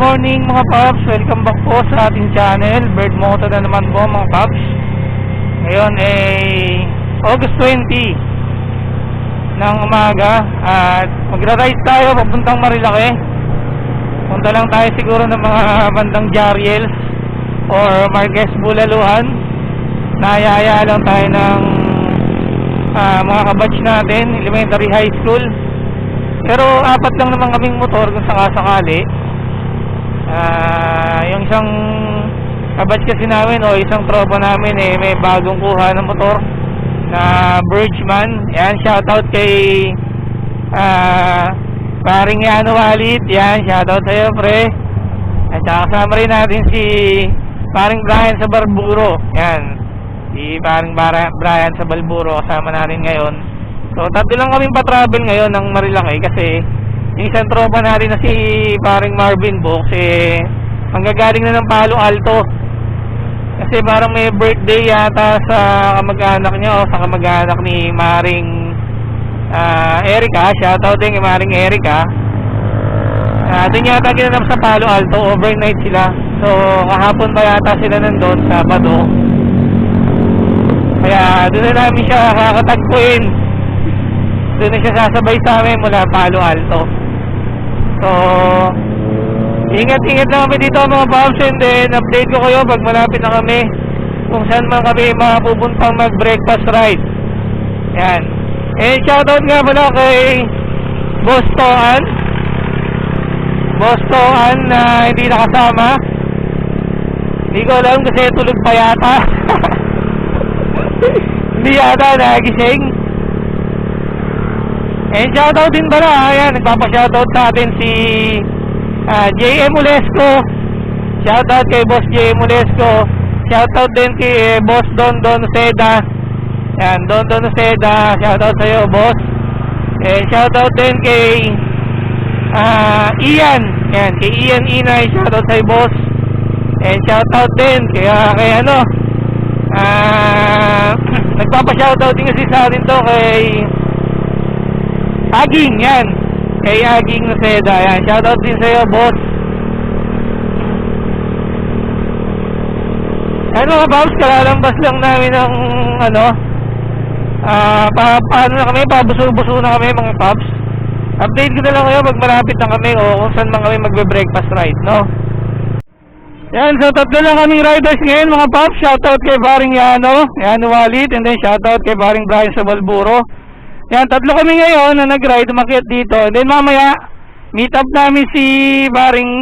morning mga paps, welcome back po sa ating channel. Bird Moto na naman po mga paps. Ngayon ay August 20 ng umaga At magra-ride tayo papuntang Marilake. Punta lang tayo siguro ng mga bandang Jariels Or Marquez Bulaluhan. Nayaya lang tayo ng ah, mga kabatch natin Elementary High School. Pero apat lang naman kaming motor kung sakasakali. Ah, yung isang kabatch kasi namin o isang tropa namin eh may bagong kuha ng motor na Bridgeman. Yan, shoutout kay ah paring Yano Walid. Yan, shoutout sa'yo pre. At saka kasama rin natin si paring Brian sa Barburo. Yan. Si paring Brian sa Balburo kasama natin ngayon. So, tatlo lang kaming pa-travel ngayon ng Marilaki kasi isang tropa natin na si paring Marvin Box eh manggagaling na ng Palo Alto. Kasi parang may birthday yata sa kamag-anak niya o sa kamag-anak ni Maring ah, Erica. Shoutout din kay Maring Erica. Ah, doon yata ginanap sa Palo Alto. Overnight sila. So, kahapon pa yata sila nandun, Sabado. Kaya doon na namin siya kakatagpuin. Doon na siya sasabay sa amin mula Palo Alto. So, ingat-ingat lang kami dito mga Bobs and then update ko kayo pag malapit na kami kung saan man kami mapupuntang mag-breakfast ride. Yan. Eh, shoutout nga pala kay Boss Toan. Boss Toan na hindi nakasama. Hindi ko alam kasi tulog pa yata. hindi yata nagising. And shoutout din pala, ayan, nagpapa-shoutout sa atin si ah, JM Ulesco. Shoutout kay Boss JM Ulesco. Shoutout din kay eh, Boss Don Don Seda. Yan, Don Don Seda, shoutout sa iyo, boss. And shoutout din kay ah, Ian. Yan, kay Ian Inay, shoutout sa iyo, boss. And shoutout din kay, ah, kay ano, ah, nagpapa-shoutout din kasi sa atin to kay Aging, yan. Kay Aging Naceda, yan. Shoutout din sa'yo, boss. Ano mga Babs, kalalambas lang namin ng, ano, ah, pa, paano na kami, pabuso-buso na kami mga Babs. Update ko na lang kayo pag malapit na kami o kung saan man kami magbe-breakfast ride, no? Yan, so tatlo lang kaming riders ngayon mga Pops. Shoutout kay Baring Yano, Yano Walid, and then shoutout kay Baring Brian sa Balburo. Yan, tatlo kami ngayon na nag-ride, umakyat dito. And then mamaya, meet up namin si Baring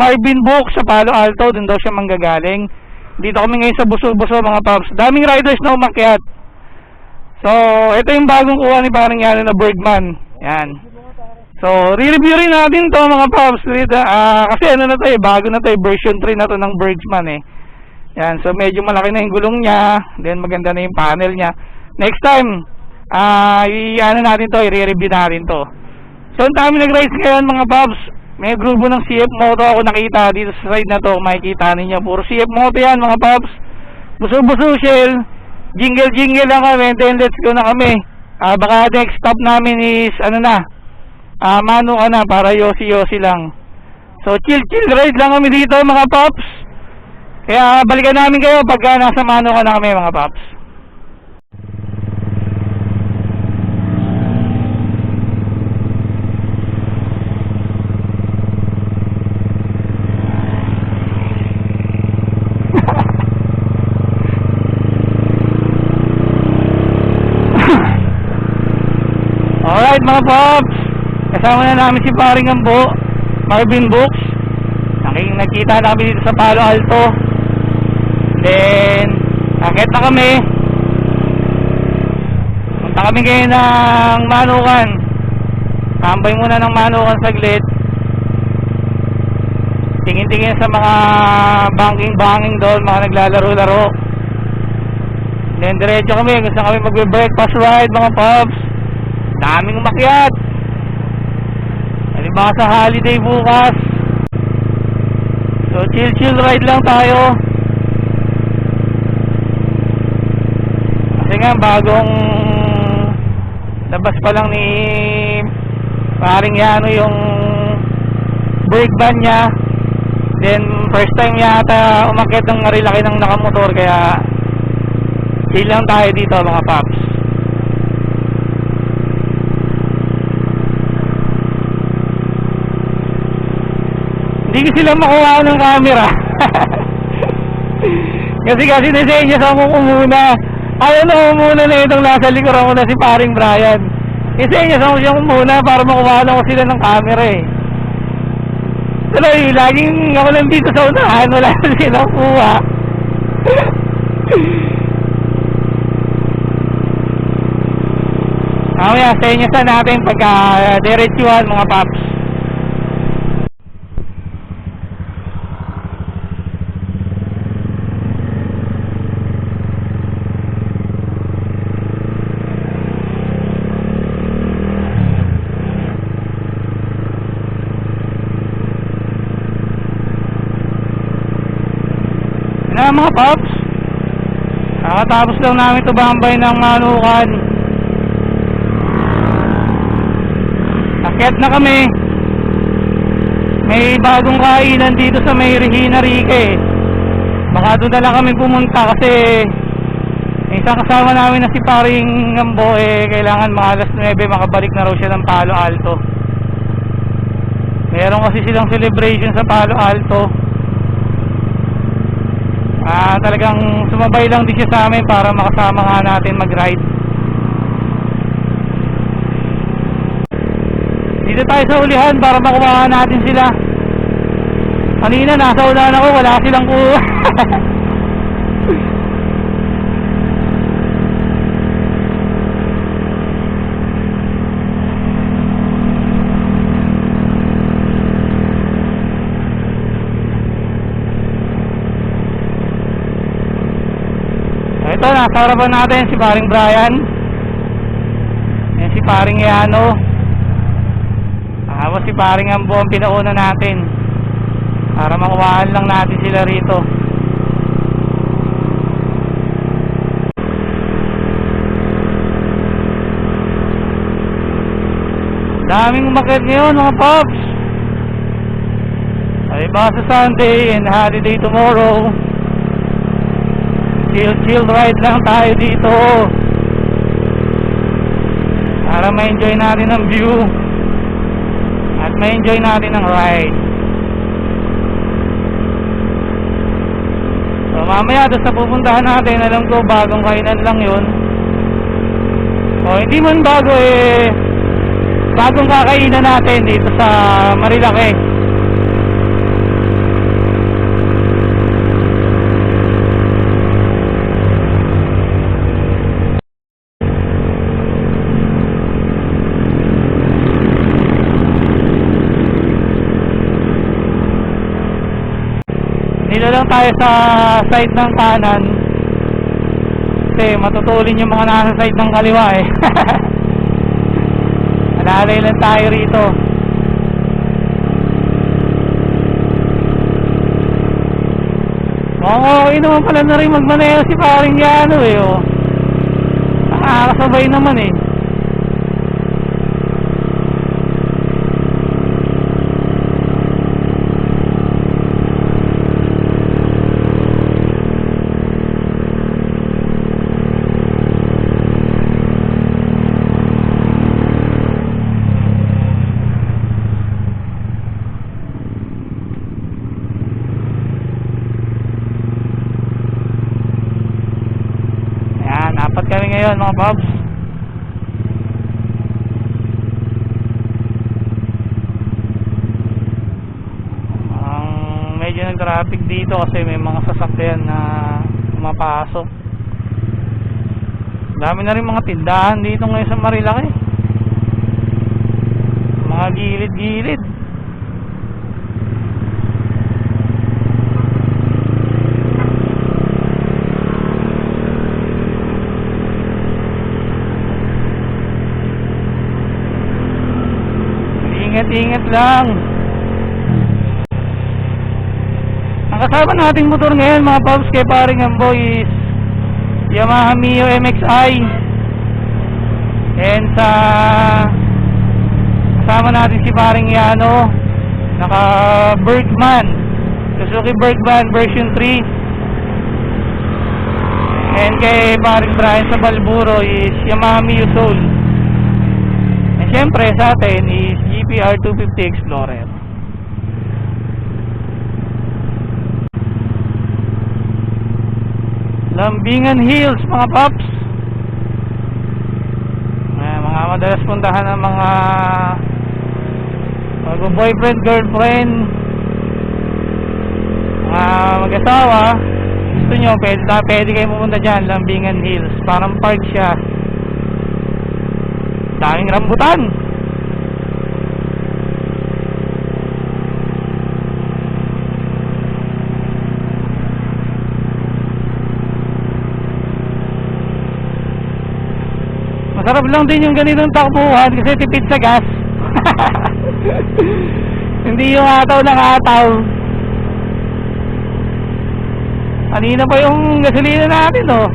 Marvin Book sa Palo Alto. Doon daw siya manggagaling. Dito kami ngayon sa Buso-Buso mga Pops. Daming riders na umakyat. So, ito yung bagong kuha ni Baring Yano na Birdman. Yan. So, re-review rin natin to mga. Rito, ah, kasi ano na to eh, bago na to eh, version 3 na to ng Birdman eh. Yan, so medyo malaki na yung gulong niya, then maganda na yung panel niya. Next time, ah, i-ano natin to, i-review natin to. So, ang dami nag-rise ngayon mga Pops. May grupo ng CF Moto ako nakita dito sa side na to, makikita ninyo. Puro CF Moto yan mga Pops. Buso-buso shell, jingle-jingle lang kami, then let's go na kami. Ah, baka next stop namin is, ano na, Ah, mano ka na para yosi-yosi lang. So, chill-chill ride lang kami dito mga paps. Kaya balikan namin kayo pagka nasa mano ka na kami mga paps. Mga paps. Kasama na namin si Paring Ambo, Marvin Books. Naking nagkita namin dito sa Palo Alto. Then, akit na kami. Punta kami ngayon ng Manukan. Tambay muna ng Manukan saglit. Tingin-tingin sa mga banking-banking doon, mga naglalaro-laro. Then, diretso kami kung kami magbe-breakfast ride mga pubs. Daming umakyat. Halimbawa sa holiday bukas. So chill chill ride lang tayo. Kasi nga bagong labas pa lang ni paring Yano yung brake van niya. Then, first time yata umakyat ng marilaki ng nakamotor kaya chill lang tayo dito mga paps. Hindi ko sila makuha ng camera. kasi kasi nisenyas ako muna. Ayaw na muna na itong nasa likuran ko na si paring Brian. Nisenyas ako siya muna para makuha ko sila ng camera eh. Tuloy, laging ako lang dito sa unahan, wala na silang kuha. Mamaya, senyasan natin pagka uh, diretsuhan mga paps. Na mga paps, kakatapos lang namin tumambay ng manukan. Akyat na kami. May bagong kainan dito sa may Regina Rique. Baka doon na lang kami pumunta kasi isang kasama namin na si paring Gambo eh kailangan mga alas 9 makabalik na raw siya ng Palo Alto. Meron kasi silang celebration sa Palo Alto. Ah, talagang sumabay lang din siya sa amin para makasama nga natin mag-ride. Dito tayo sa ulihan para makuha natin sila. Kanina nasa ulan ako, wala silang kuha. nasa harapan natin si paring Brian. Yan si paring Yano. Tapos si paring ang pinauna natin. Para makuhaan lang natin sila rito. Daming umakit ngayon mga pops. Ay ba sa Sunday and holiday tomorrow. Chill chill ride lang tayo dito. Para ma-enjoy natin ang view. At ma-enjoy natin ang ride. So mamaya doon sa pupuntahan natin, alam ko bagong kainan lang yun. O hindi man bago eh, bagong kakainan natin dito sa Marilake. Dito lang tayo sa side ng kanan. Kasi matutulin yung mga nasa side ng kaliwa eh. Alalay lang tayo rito. Oo, naman pala na rin magmaneho si paring Yano eh oh. Nakakasabay naman eh. Ngayon mga Bobs. Ang medyo nag-traffic dito kasi may mga sasakyan na pumapasok. Dami na rin mga tindahan dito ngayon sa Marilaki. Mga gilid-gilid. Ingat-ingat lang. Ang kasama nating motor ngayon mga paps kay paring ang boys Yamaha Mio MXI and sa kasama natin si paring Yano naka Bergman Suzuki Bergman version 3. And kay Paring Brian sa Balburo is Yamaha Mio Soul. And syempre sa atin is GPR 250 Explorer. Lambingan Hills mga paps. Ayan, mga madalas puntahan ng mga mag-boyfriend, girlfriend, mga mag-asawa. Gusto nyo, pwede, pwede kayo pumunta dyan, Lambingan Hills. Parang park siya. Daming rambutan. Masarap lang din yung ganitong takbuhan kasi tipid sa gas. Hindi yung ataw ng ataw. Kanina pa yung gasolina natin, oh.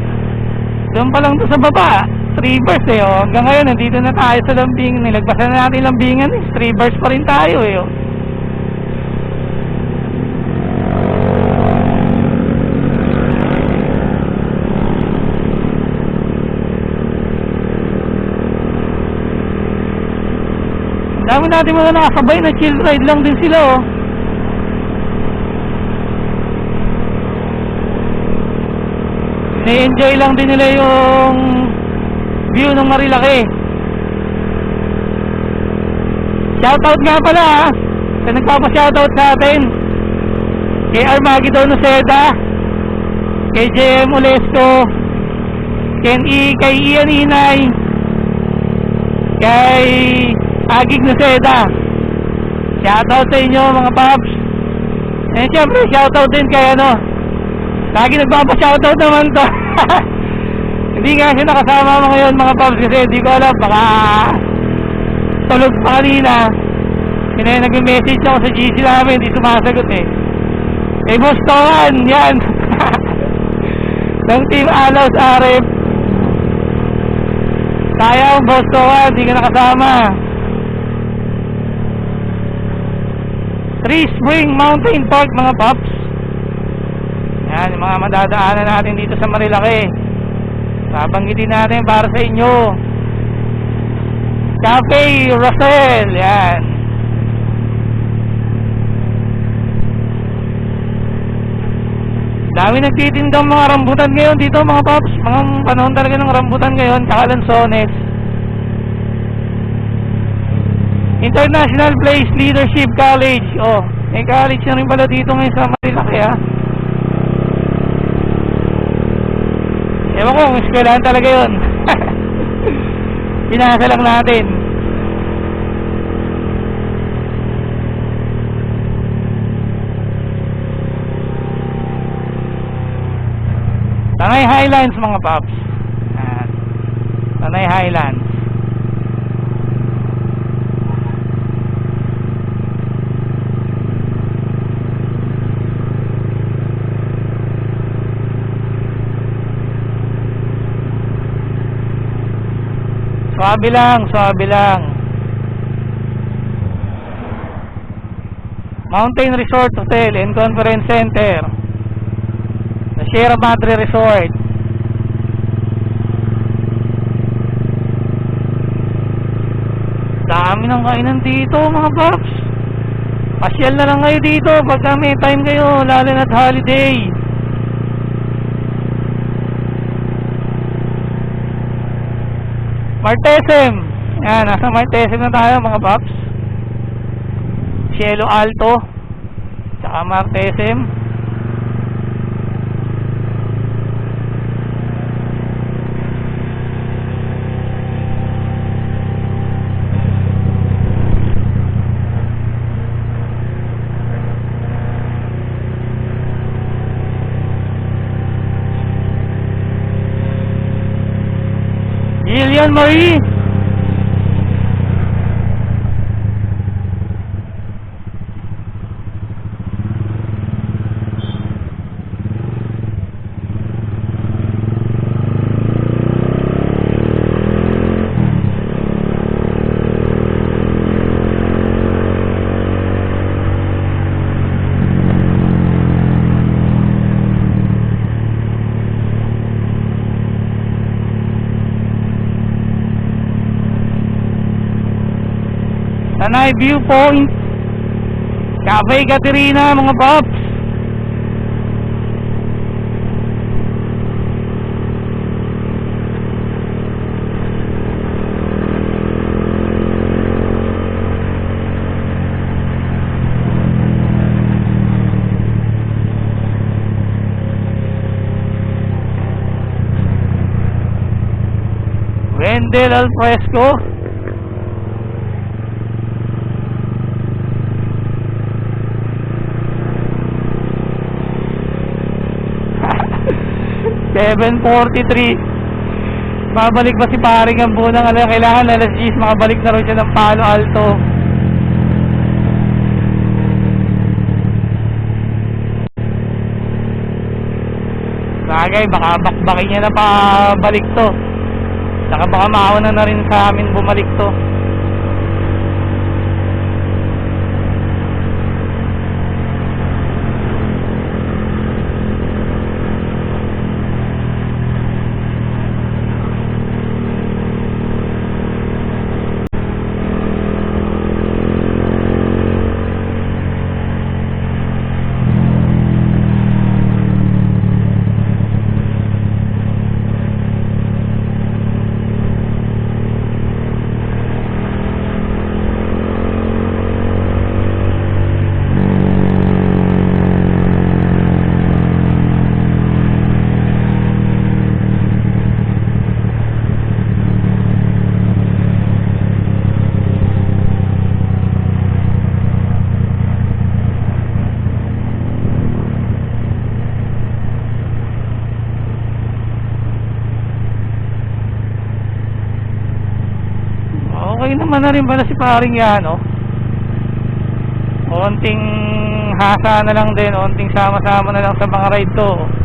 Doon pa lang to sa baba. Three bars, eh, oh. Hanggang ngayon, nandito na tayo sa lambing. Nilagpasan na natin lambingan, eh. Three bars pa rin tayo, eh, oh. Dami natin mga nakasabay na chill ride lang din sila, oh. Na-enjoy lang din nila yung view ng Marilaki. Shoutout nga pala ha, sa nagpapa-shoutout sa atin. Kay Armagedon Noceda, kay JM Olesco, kay, I, kay Ian Inay, kay Agig Noceda. Shoutout sa inyo mga paps. Eh syempre, shoutout din kay ano, Lagi nagpapa-shoutout naman to. hindi nga kasi nakasama mo ngayon mga paps kasi hindi ko alam baka tulog pa kanina. Kaya nag-message ako sa GC namin, hindi sumasagot eh. Eh, boss yan. ng Team Alaws Arif. Sayang, boss Toan, hindi ka nakasama. Three Spring Mountain Park mga paps. Yan, yung mga madadaanan natin dito sa Marilaki. Babanggitin natin para sa inyo. Cafe Rosel, yan. Dami nagtitindang mga rambutan ngayon dito mga paps. Mga panahon talaga ng rambutan ngayon, tsaka lansones. International Place Leadership College. Oh, may college na rin pala dito ngayon sa Marilaki ah. Ewan ko eskwelahan talaga yun. Pinasa lang natin. Tanay Highlands mga paps. Tanay Highlands. Swabe lang, swabe lang. Mountain Resort Hotel and Conference Center. The Sierra Madre Resort. Dami ng kainan dito mga paps. Pasyal na lang kayo dito pagka may time kayo, lalo na't holiday. Martesem. Yan, nasa Martesem na tayo mga paps. Cielo Alto. Tsaka Martesem. Liliane Marie Panay Viewpoint Cafe Caterina mga paps Wendell Alfresco. 7.43 babalik pa si paring ang bunang ano, kailangan alas 10 makabalik na rin siya ng Palo Alto. Bagay baka bakbakin niya na pabalik to. Saka baka mauna na rin sa amin bumalik to. Rin pala si paring yan, oh. Onting hasa na lang din, onting sama-sama na lang sa mga ride to.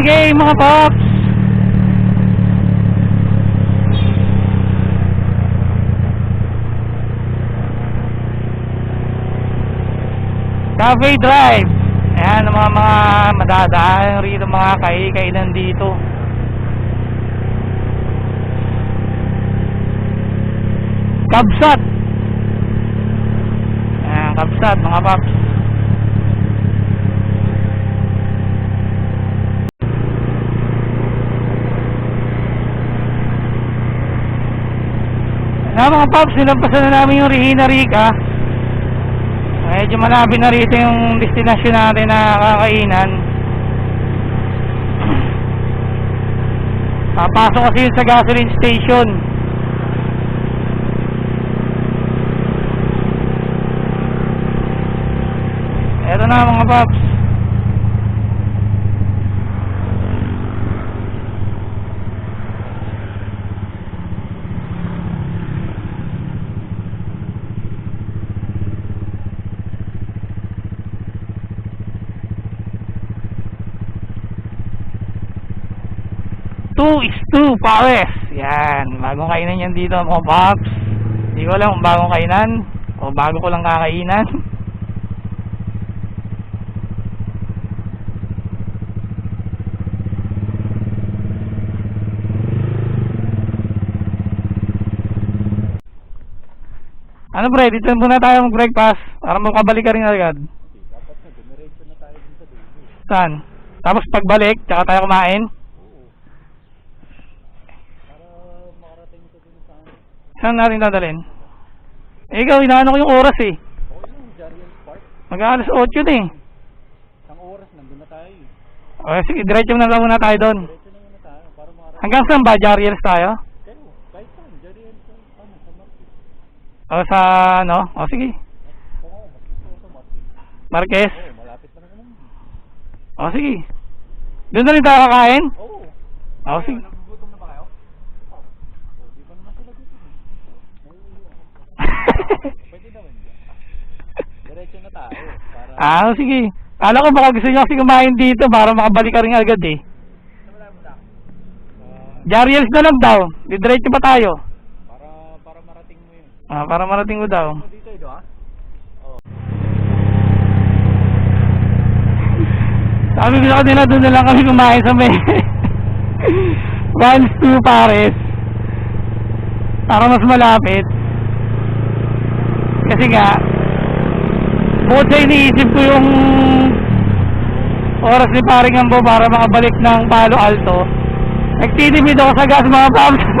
BNK mga paps! Cafe Drive. Ayan ang mga mga madadaan rito mga kai-kainan dito. Kabsat. Ayan, Kabsat mga paps. Na mga paps, nilampasan na namin yung Regina Rica. Medyo malapit na rito yung destinasyon natin na kakainan. Papasok kasi yun sa gasoline station. Eto na mga paps. Two is pares. Yan, bagong kainan yan dito mga paps. Hindi ko alam kung bagong kainan o bago ko lang kakainan. Ano pre, dito muna tayo mag-breakfast para makabalik ka rin agad. Dapat na, dumiretso na tayo dun sa dulo. Saan? Tapos pagbalik, tsaka tayo kumain. Oo. Para makarating ko dun sa ano. Saan natin dadalhin? Eh, ikaw, inaano ko yung oras eh. Okay lang, Jariel Park. Mag-aalas 8 na eh. Isang oras, nandun na tayo eh. Okay, sige, diretso na lang muna tayo doon. Diretso na muna tayo para. Hanggang saan ba? Jariels tayo? Kayo, kahit saan, Jariel sa, ano, sa Marquez. O sa ano? O sige. Oo, mas gusto ko sa Marquez. Marquez. Oo, malapit na naman. O sige. Doon na rin tayo kakain? Oo. O sige. Nagugutom na ba kayo? Oo. Oh, di ba naman sila gutom eh. Nauuwi ako. Pwede naman yan. Diretso na tayo. Para... ah, sige. Kala ko baka gusto niyo kasi kumain dito para makabalik ka rin agad eh. Mo Jariels na lang daw. Didiretso pa tayo. para, para marating mo yun. Ah, para marating ko daw. Mo dito eh, do ah? Oo. Sabi ko sa kanila, doon na lang kami kumain sa may Once two pares. Para mas malapit. Kasi nga, bukod sa iniisip ko yung oras ni paring Ambo para makabalik ng Palo Alto, nagtitipid ako sa gas mga paps.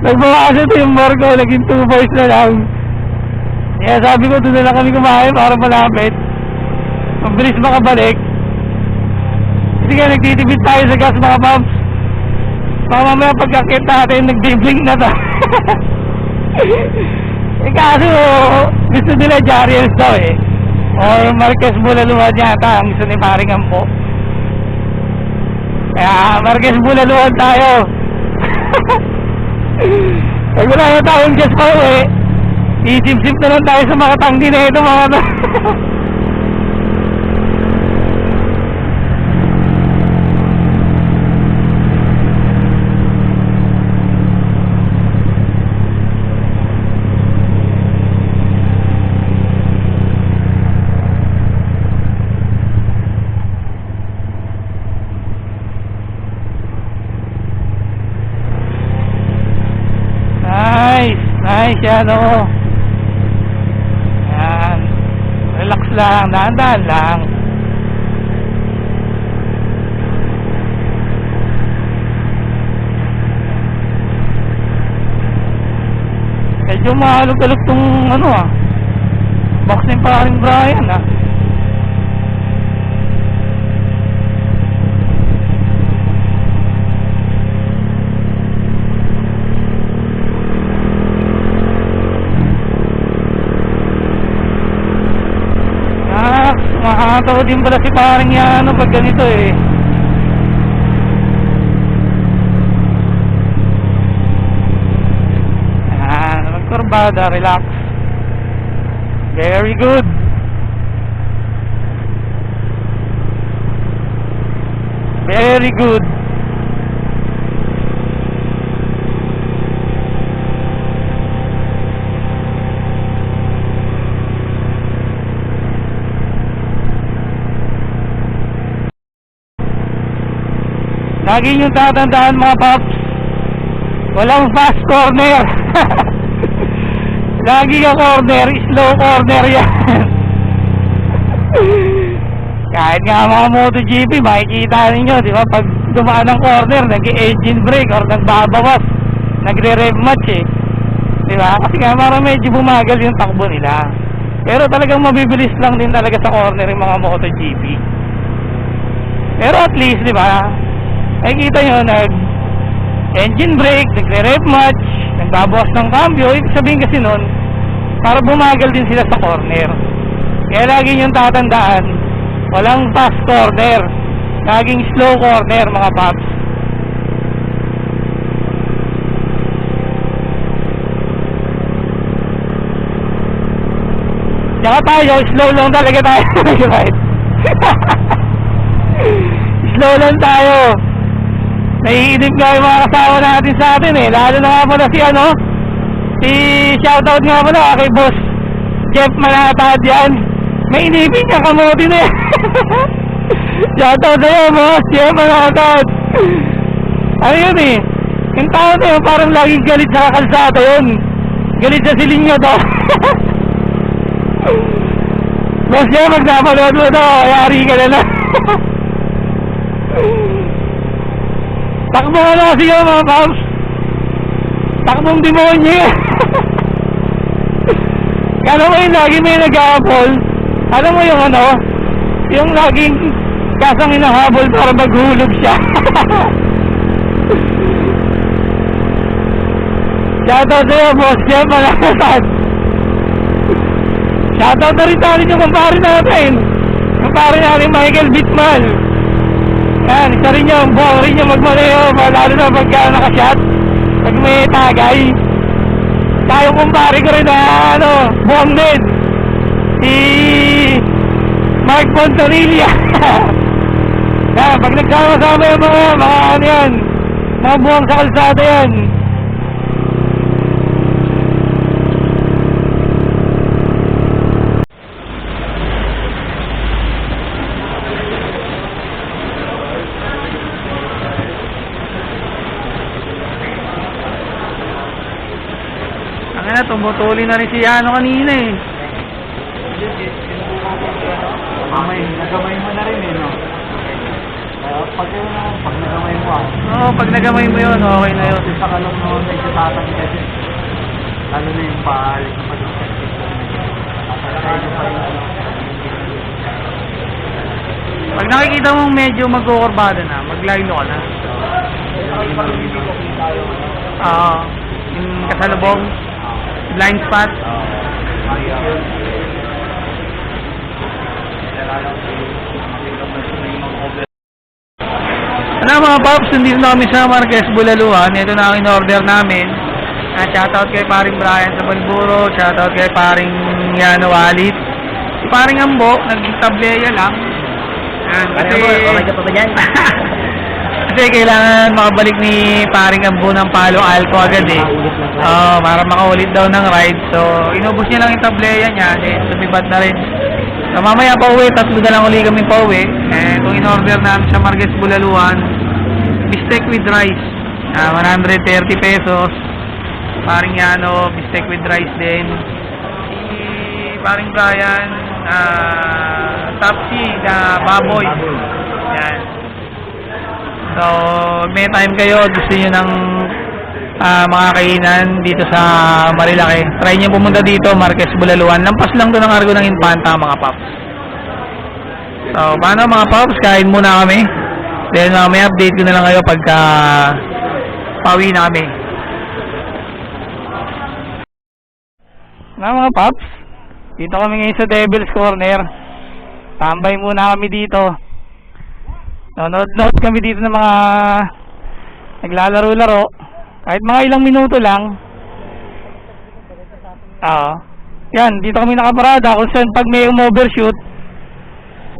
Nagbawasan ito yung more ko, naging 2 boys na lang. Kaya sabi ko, doon na lang kami kumain para malapit. Mabilis makabalik. Kasi nga, nagtitipid tayo sa gas mga pumps. Baka mamaya pagkakit natin, nagdibling na to. eh kaso, gusto nila Jariels daw eh. Or Marquez Bulaluan yata, ang gusto ni Paring Ampo. Kaya, Marquez Bulaluan tayo. Pag wala na tayong gas pa eh. Isip-sip na lang tayo sa mga tanggi na ito mga Nice yan oh. Yan. Relax lang, dahan-dahan lang. Medyo mahalog-alog tong ano ah. Box ni paring Brian. Ah, makakatawa din pala si paring yan ano, pag ganito eh. Ah, magkurbada, relax. Very good. Very good. Lagi yung tatandaan mga paps. Walang fast corner. Lagi ka corner, slow corner yan. Kahit nga mga MotoGP, makikita ninyo, di ba? Pag dumaan ng corner, nag-engine brake or nagbabawas, nagre-rev match eh. Di ba? Kasi nga parang medyo bumagal yung takbo nila. Pero talagang mabibilis lang din talaga sa corner yung mga MotoGP. Pero at least, di ba? Nakikita nyo, nag engine brake, nagre-rev match, nagbabawas ng cambio. Ibig sabihin kasi nun, para bumagal din sila sa corner. Kaya lagi yung tatandaan, walang fast corner. Laging slow corner, mga paps. Tsaka tayo, slow lang talaga tayo. slow lang tayo. Naiinip nga yung mga kasama natin sa atin eh. Lalo na nga pala si ano, si shoutout nga pala kay boss Jeff Manatad yan. May inipin niya kamote na eh. shoutout sa'yo boss Jeff Manatad. Ano yun eh, yung tao na yun parang laging galit sa kalsada yun. Galit sa silinyo to. boss Jeff, pag napanood mo to, ayari ka na lang. Takbo ano kasi yun mga paps. Takbong demonyo. Kala mo yung lagi may nag-aapol. Alam mo yung ano? Yung laging kasang hinahabol para maghulog siya. Shoutout sa'yo, boss Jeff Malakasan. Shoutout na rin sa atin yung kumpare natin. Kumpare natin Michael Bitmal. Yan, isa rin yung buwang rin yung magmaneho, lalo na pagka nakashot. Pag may tagay. Tayong kumpare ko rin na ano, buwang din. Si Mark Pontorilla. yan, pag nagsama-sama yung mga, mga ano yan, mga buwang sa kalsada yan. Ang na, tumutuli na rin si Yano kanina eh. Nagamay, nagamay mo na rin eh, no? Kaya pag yun naman, pag nagamay mo ah, Oo, pag nagamay mo yun, okay na yun. sa kalong naman medyo tatang kasi. Lalo na yung paalis na pag-effective. Pag nakikita mong medyo magkukurbada na, maglaylo ka na. Oo. yung kasalubong, blind spot. Ano mga paps, nandito na kami sa Marquez Bulaluan. Ito na ang in-order namin. Uh, shoutout kay paring Brian sa Balburo. Shoutout kay paring Yano Walit. Si paring Ambo, nagtableya lang. Yan, kasi... pa ba dyan? kasi kailangan makabalik ni paring Ambo ng Palo Alco agad eh. Oo, para makaulit daw ng ride. So, inubos niya lang yung tableya niya. Then, lumipad na rin. So, mamaya pa uwi, tatlo na lang uli kami pa uwi. Eh, itong in-order namin sa Marquez Bulaluan, bistec with rice. Ah, 130 pesos. Paring Yano, bistec with rice din. Si paring Brian, ah, tapsi na baboy. Yan. So, may time kayo, gusto niyo ng ah, mga kainan dito sa Marilaki. Try niyo pumunta dito, Marquez Bulaluan. Lampas lang to ng Argo ng Infanta, mga paps. So, paano mga paps? Kain muna kami. Then, uh, may update ko na lang kayo pagka pauwi na kami. Na mga paps, dito kami ngayon sa Devil's Corner. Tambay muna kami dito. Nanonood kami dito ng mga naglalaro-laro. Kahit mga ilang minuto lang. Oo. Yan, dito kami nakaparada kung saan pag may umovershoot,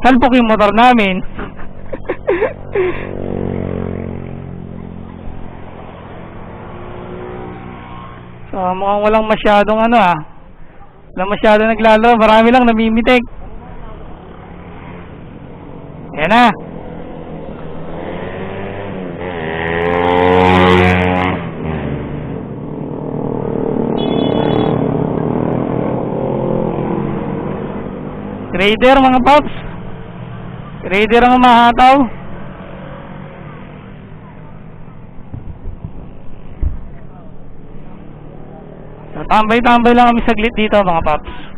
salpok yung motor namin. so, mukhang walang masyadong ano ah. Walang masyadong naglalaro. Marami lang namimitik. Yan na. Raider mga paps. Raider ang mahataw. Tambay-tambay lang kami saglit dito mga paps.